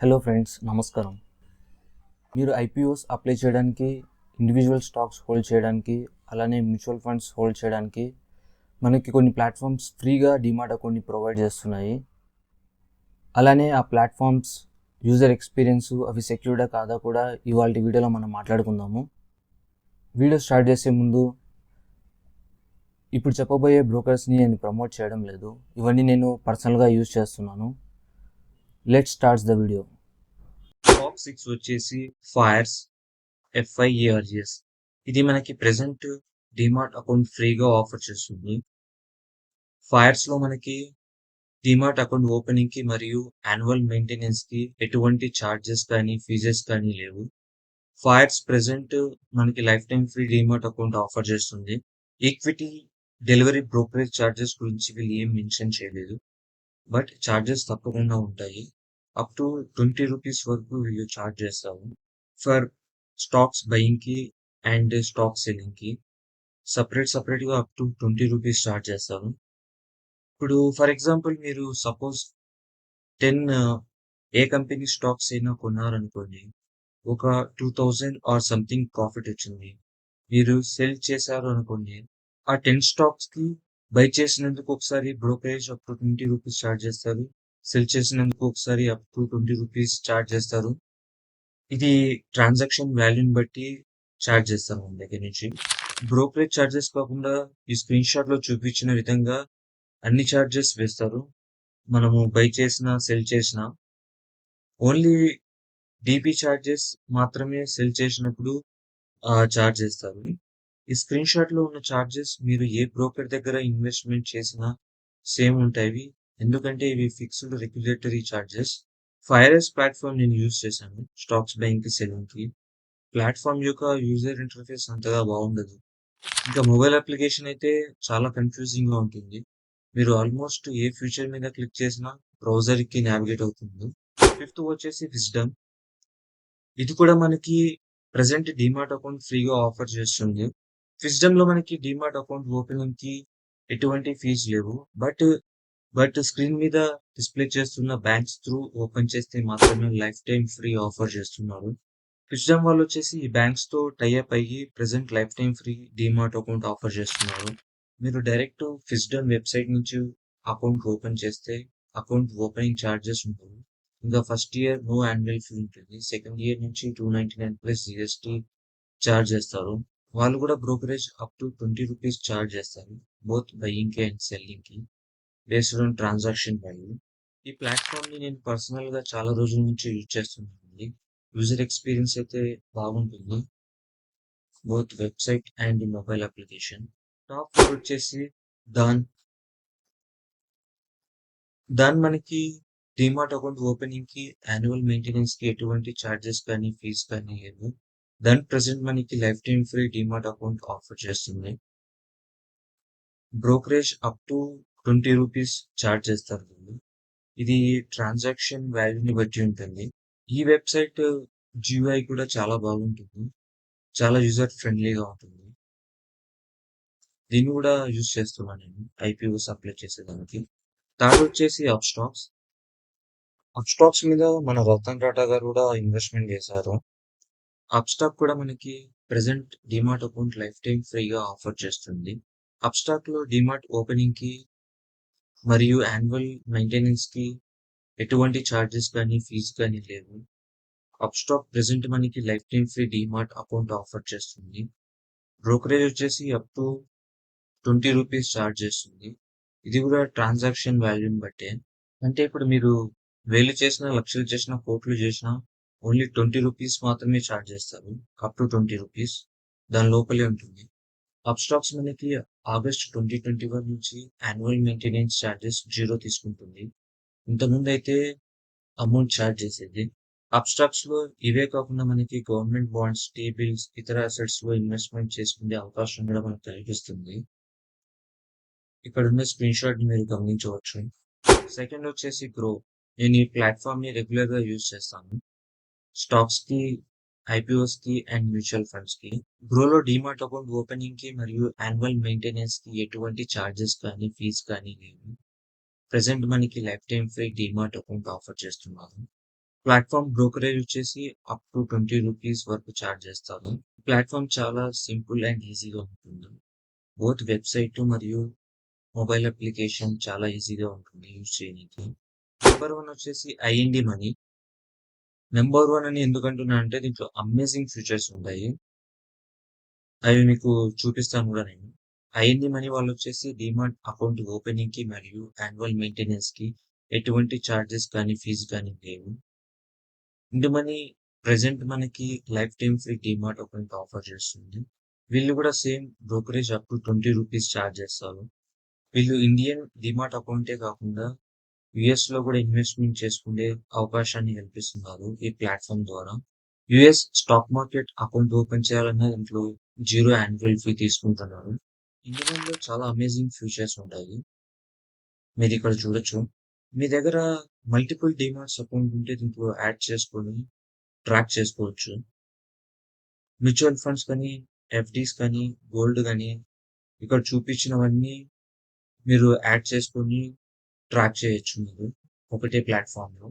Hello friends నమస్కారం. మీరు IPOs apply చేయడానికి ఇండివిజువల్ స్టాక్స్ హోల్డ్ చేయడానికి అలానే మ్యూచువల్ ఫండ్స్ హోల్డ్ చేయడానికి మనకి కొన్ని ప్లాట్ఫామ్స్ ఫ్రీగా డిమాట్ అకౌంట్ని ప్రొవైడ్ చేస్తున్నాయి. అలానే ఆ ప్లాట్ఫామ్స్ యూజర్ ఎక్స్పీరియన్స్ అవి సెక్యూర్డా కాదా కూడా ఇవాళ వీడియోలో మనం మాట్లాడుకుందాము. వీడియో స్టార్ట్ చేసే ముందు ఇప్పుడు చెప్పబోయే బ్రోకర్స్ని నేను ప్రమోట్ చేయడం లేదు. ఇవన్నీ నేను పర్సనల్గా యూజ్ చేస్తున్నాను. Let starts the video top six వచ్చేసి ఫైర్స్ ఎఫ్ఐఏఆర్జిఎస్ ఇది మనకి ప్రెసెంట్ డిమార్ట్ అకౌంట్ ఫ్రీగా ఆఫర్ చేస్తుంది. ఫైర్స్లో మనకి డిమార్ట్ అకౌంట్ ఓపెనింగ్కి మరియు యాన్యువల్ మెయింటెనెన్స్కి ఎటువంటి చార్జెస్ కానీ ఫీజెస్ కానీ లేవు. ఫైర్స్ ప్రెసెంట్ మనకి life time free demat account offer చేస్తుంది. ఈక్విటీ డెలివరీ బ్రోకరేజ్ ఛార్జెస్ గురించి వీళ్ళు ఏం మెన్షన్ చేయలేదు. బట్ చార్జెస్ తప్పకుండా ఉంటాయి. అప్ టు ట్వంటీ రూపీస్ వరకు వీళ్ళు చార్జ్ చేస్తాము. ఫర్ స్టాక్స్ బయింగ్కి అండ్ స్టాక్ సెల్లింగ్కి సపరేట్ సపరేట్గా up to twenty rupees charge చేస్తాము. ఇప్పుడు ఫర్ ఎగ్జాంపుల్ మీరు సపోజ్ టెన్ uh, ఏ కంపెనీ స్టాక్స్ అయినా కొన్నారనుకోండి ఒక two thousand or something profit వచ్చింది. మీరు సెల్ చేశారు అనుకోండి ఆ టెన్ స్టాక్స్కి బై చేసినందుకు ఒకసారి brokerage up to twenty rupees charge చేస్తారు. సెల్ చేసినందుకు ఒకసారి up to twenty rupees charge చేస్తారు. ఇది ట్రాన్సాక్షన్ వాల్యూని బట్టి ఛార్జ్ చేస్తారు మన దగ్గర నుంచి. బ్రోకరేజ్ చార్జెస్ కాకుండా ఈ స్క్రీన్ షాట్లో చూపించిన విధంగా అన్ని చార్జెస్ వేస్తారు. మనము బై చేసిన సెల్ చేసిన. ఓన్లీ డిపి చార్జెస్ మాత్రమే సెల్ చేసినప్పుడు చార్జ్ చేస్తారు. ఈ స్క్రీన్ షాట్లో ఉన్న చార్జెస్ మీరు ఏ బ్రోకర్ దగ్గర ఇన్వెస్ట్మెంట్ చేసినా సేమ్ ఉంటాయి. ఎందుకంటే ఇవి fixed regulatory charges Fyers platform నేను యూజ్ చేశాను. స్టాక్స్ బయింగ్కి కి ప్లాట్ఫామ్ యొక్క యూజర్ ఇంటర్ఫేస్ అంతగా బాగుండదు. ఇంకా మొబైల్ అప్లికేషన్ అయితే చాలా కన్ఫ్యూజింగ్గా ఉంటుంది. మీరు ఆల్మోస్ట్ ఏ ఫ్యూచర్ మీద క్లిక్ చేసినా బ్రౌజర్కి నావిగేట్ అవుతుంది. ఫిఫ్త్ వచ్చేసి విజ్డమ్ ఇది కూడా మనకి ప్రెసెంట్ డిమార్ట్ అకౌంట్ ఫ్రీగా ఆఫర్ చేస్తుంది. విజ్డమ్లో మనకి డిమార్ట్ అకౌంట్ ఓపెనింగ్కి ఎటువంటి ఫీజు లేవు. బట్ బట్ స్క్రీన్ మీద డిస్ప్లే చేస్తున్న బ్యాంక్స్ త్రూ ఓపెన్ చేస్తే మాత్రమే లైఫ్ టైం ఫ్రీ ఆఫర్ చేస్తున్నారు. విజ్డమ్ వాళ్ళు వచ్చేసి ఈ బ్యాంక్స్తో టైఅప్ అయ్యి present life time free demat account offer చేస్తున్నారు. మీరు డైరెక్ట్ ఫిజ్డమ్ వెబ్సైట్ నుంచి అకౌంట్ ఓపెన్ చేస్తే అకౌంట్ ఓపెనింగ్ ఛార్జెస్ ఉంటుంది ఇంకా first year no annual fee ఉంటుంది. సెకండ్ ఇయర్ నుంచి two ninety nine plus GST charge చేస్తారు. వాళ్ళు కూడా brokerage up to twenty rupees charge చేస్తారు బోత్ బయింగ్కి అండ్ సెల్లింగ్కి. బేస్డ్ ఆన్ ట్రాన్సాక్షన్ వాల్యూ ఈ ప్లాట్ఫామ్ని నేను పర్సనల్గా చాలా రోజుల నుంచి యూజ్ చేస్తున్నానండి. యూజర్ ఎక్స్పీరియన్స్ అయితే బాగుంటుంది. Both website and mobile application top four వచ్చేసి దాన్ దాన్ మనకి డిమార్ట్ అకౌంట్ ఓపెనింగ్కి యాన్యువల్ మెయింటెనెన్స్కి ఎటువంటి చార్జెస్ కానీ ఫీజ్ కానీ లేదు దాని ప్రెసెంట్ మనకి life time free demat account offer చేస్తుంది. Brokerage up to twenty rupees charge చేస్తారు వీళ్ళు ఇది ట్రాన్సాక్షన్ వాల్యూని బట్టి ఉంటుంది. ఈ వెబ్సైట్ జిఐ కూడా చాలా బాగుంటుంది. చాలా యూజర్ ఫ్రెండ్లీగా ఉంటుంది. దీన్ని కూడా యూజ్ చేస్తున్నాను నేను. ఐపీఓస్ అప్లై చేసేదానికి. థర్డ్ వచ్చేసి అప్ స్టాక్స్ అప్ స్టాక్స్ మీద మన రతన్ టాటా గారు కూడా ఇన్వెస్ట్మెంట్ చేశారు. అప్ స్టాక్ కూడా మనకి present demat account life time ఫ్రీగా ఆఫర్ చేస్తుంది. అప్ స్టాక్లో డిమార్ట్ ఓపెనింగ్కి మరియు యాన్యువల్ మెయింటెనెన్స్కి ఎటువంటి చార్జెస్ కానీ ఫీజు కానీ లేవు. అప్ స్టాక్ ప్రెసెంట్ మనకి life time free demat account offer చేస్తుంది. బ్రోకరేజ్ వచ్చేసి up to twenty rupees charge చేస్తుంది. ఇది కూడా ట్రాన్సాక్షన్ వాల్యూని బట్టే. అంటే ఇప్పుడు మీరు వేలు చేసిన లక్షలు చేసిన కోట్లు చేసిన ఓన్లీ ట్వంటీ రూపీస్ మాత్రమే ఛార్జ్ చేస్తారు. అప్ టు ట్వంటీ రూపీస్ దాని లోపలే ఉంటుంది. అప్ స్టాక్స్ మనకి ఆగస్ట్ ట్వంటీ ట్వంటీ వన్ నుంచి యాన్యువల్ మెయింటెనెన్స్ ఛార్జెస్ జీరో తీసుకుంటుంది. ఇంతకుముందు అయితే అమౌంట్ ఛార్జ్ చేసేది. అబ్స్టాక్స్లో ఇవే కాకుండా మనకి గవర్నమెంట్ బాండ్స్ టీ బిల్స్ ఇతర అసెట్స్లో ఇన్వెస్ట్మెంట్ చేసుకునే అవకాశం కూడా మనకు కనిపిస్తుంది. ఇక్కడ ఉన్న స్క్రీన్ షాట్ మీరు గమనించవచ్చు. సెకండ్ వచ్చేసి గ్రో నేను ఈ ప్లాట్ఫామ్ని రెగ్యులర్గా యూజ్ చేస్తాను. స్టాక్స్కి ఐపీఓస్కి అండ్ మ్యూచువల్ ఫండ్స్కి గ్రోలో డిమార్ట్ అకౌంట్ ఓపెనింగ్కి మరియు యాన్యువల్ మెయింటెనెన్స్కి ఎటువంటి చార్జెస్ కానీ ఫీజ్ కానీ లేవు ప్రెసెంట్ మనకి life time free demat account offer చేస్తున్నారు ప్లాట్ఫామ్ బ్రోకరేజ్ వచ్చేసి అప్ టు 20 రూపీస్ వరకు ఛార్జ్ చేస్తారు. ప్లాట్ఫామ్ చాలా సింపుల్ అండ్ ఈజీగా ఉంటుంది. బోత్ వెబ్‌సైట్ మరియు మొబైల్ అప్లికేషన్ చాలా ఈజీగా ఉంటుంది యూజ్ చేయడానికి నెంబర్ వన్ వచ్చేసి ఐఎన్‌డి మనీ. నెంబర్ వన్ అని ఎందుకంటున్నా అంటే దీంట్లో అమేజింగ్ ఫీచర్స్ ఉంటాయి. అవి మీకు చూపిస్తాను కూడా నేను. అయ్యింది మనీ వాళ్ళు వచ్చేసి డీమాట్ అకౌంట్ ఓపెనింగ్కి మరియు యాన్యువల్ మెయింటెనెన్స్‌కి ఎటువంటి చార్జెస్ కానీ, ఫీజు కానీ లేవు. ఇంటి మనీ ప్రజెంట్ మనకి life time free demat account offer చేస్తుంది. వీళ్ళు కూడా same brokerage up to 20 rupees charge చేస్తారు. వీళ్ళు ఇండియన్ డీమాట్ అకౌంటే కాకుండా యూఎస్‌లో కూడా ఇన్వెస్ట్‌మెంట్ చేసుకునే అవకాశాన్ని కల్పిస్తున్నారు ఈ ప్లాట్ఫామ్ ద్వారా. US stock market account open చేయాలన్నా దీంట్లో జీరో యాన్యువల్ ఫీ తీసుకుంటున్నారు. ఇండియన్‌లో చాలా అమేజింగ్ ఫీచర్స్ ఉంటాయి. మీరు ఇక్కడ చూడొచ్చు. మీ దగ్గర మల్టిపుల్ డీమాట్స్ అకౌంట్ ఉంటే దీంట్లో యాడ్ చేసుకొని ట్రాక్ చేసుకోవచ్చు. మ్యూచువల్ ఫండ్స్ కానీ, ఎఫ్‌డీస్ కానీ, గోల్డ్ కానీ ఇక్కడ చూపించినవన్నీ మీరు యాడ్ చేసుకొని ట్రాక్ చేయొచ్చు మీరు. ఒకటే ప్లాట్ఫామ్లో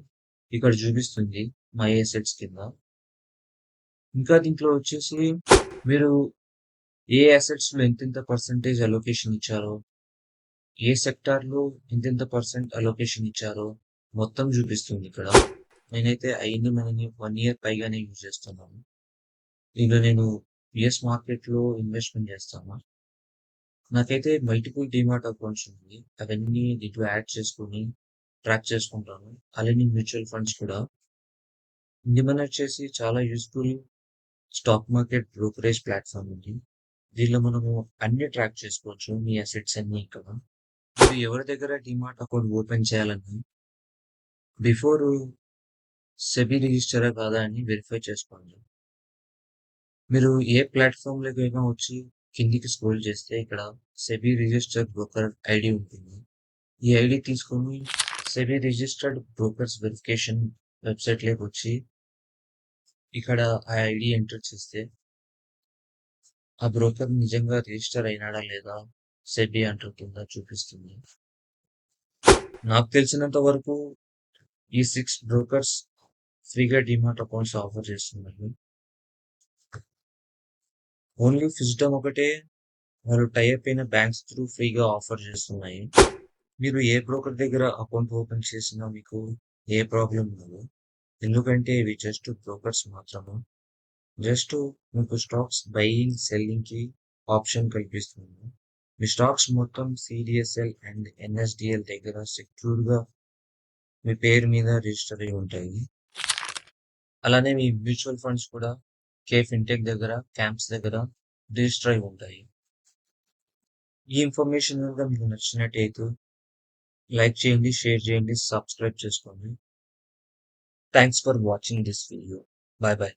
ఇక్కడ చూపిస్తుంది మై అసెట్స్ కింద. ఇంకా దీంట్లో వచ్చేసి మీరు ఏ అసెట్స్‌లో ఎంతెంత పర్సెంటేజ్ అలోకేషన్ ఇచ్చారో, ఏ సెక్టార్‌లో ఎంతెంత పర్సెంట్ అలోకేషన్ ఇచ్చారో మొత్తం చూపిస్తుంది ఇక్కడ. నేనైతే అయింది మనని వన్ ఇయర్ పైగానే యూజ్ చేస్తున్నాను. దీంట్లో నేను యూఎస్ మార్కెట్‌లో ఇన్వెస్ట్‌మెంట్ చేస్తాను. నాకైతే మల్టిపుల్ డిమార్ట్ అకౌంట్స్ ఉన్నాయి. అవన్నీ దీంట్లో యాడ్ చేసుకొని ట్రాక్ చేసుకుంటాను. అలానే మ్యూచువల్ ఫండ్స్ కూడా. ఇండి వచ్చేసి చాలా useful stock market brokerage platform ఉంది దీనిలో మనము అన్ని ట్రాక్ చేసుకోవచ్చు. మీ అసెట్స్ అన్నీ ఇక్కడ. మీరు ఎవరి దగ్గర డిమార్ట్ అకౌంట్ ఓపెన్ చేయాలని బిఫోర్ సెబీ రిజిస్టరా కాదా అని వెరిఫై చేసుకోండి. మీరు ఏ ప్లాట్‌ఫార్మ్‌లోకైనా వచ్చి కిందికి స్క్రోల్ చేస్తే ఇక్కడ సెబీ రిజిస్టర్డ్ బ్రోకర్ ఐడి ఉంటుంది. ఈ ఐడి తీసుకొని సెబీ రిజిస్టర్డ్ బ్రోకర్స్ వెరిఫికేషన్ వెబ్సైట్లోకి వచ్చి ఇక్కడ ఆ ఐడి ఎంటర్ చేస్తే ఆ బ్రోకర్ నిజంగా రిజిస్టర్ అయినాడా లేదా సెబీ అంటూ కింద చూపిస్తుంది. నాకు తెలిసినంత వరకు ఈ సిక్స్ బ్రోకర్స్ ఫ్రీగా డీమాట్ అకౌంట్స్ ఆఫర్ చేస్తున్నారు. ఓన్లీ ఫిజిటమ్ ఒకటే వాళ్ళు టై అప్ అయిన బ్యాంక్స్ త్రూ ఫ్రీగా ఆఫర్ చేస్తున్నాయి. మీరు ఏ బ్రోకర్ దగ్గర అకౌంట్ ఓపెన్ చేసినా మీకు ఏ ప్రాబ్లం లేదు ఎందుకంటే ఇవి జస్ట్ బ్రోకర్స్ మాత్రమే. జస్ట్ మీకు స్టాక్స్ బయింగ్, సెల్లింగ్‌కి ఆప్షన్ కల్పిస్తుంది. మీ స్టాక్స్ మొత్తం సిడిఎస్ఎల్ అండ్ ఎన్ఎస్డిఎల్ దగ్గర సెక్యూర్‌గా మీ పేరు మీద రిజిస్టర్ అయ్యి ఉంటాయి. అలానే మీ మ్యూచువల్ ఫండ్స్ కూడా కే ఫిన్‌టెక్ దగ్గర, క్యాంప్స్ దగ్గర రిజిస్టర్ అయి ఉంటాయి. ఈ ఇన్ఫర్మేషన్ కనుక మీకు నచ్చినట్టయితే లైక్ చేయండి, షేర్ చేయండి, సబ్స్క్రైబ్ చేసుకోండి. Thanks for watching this video. Bye bye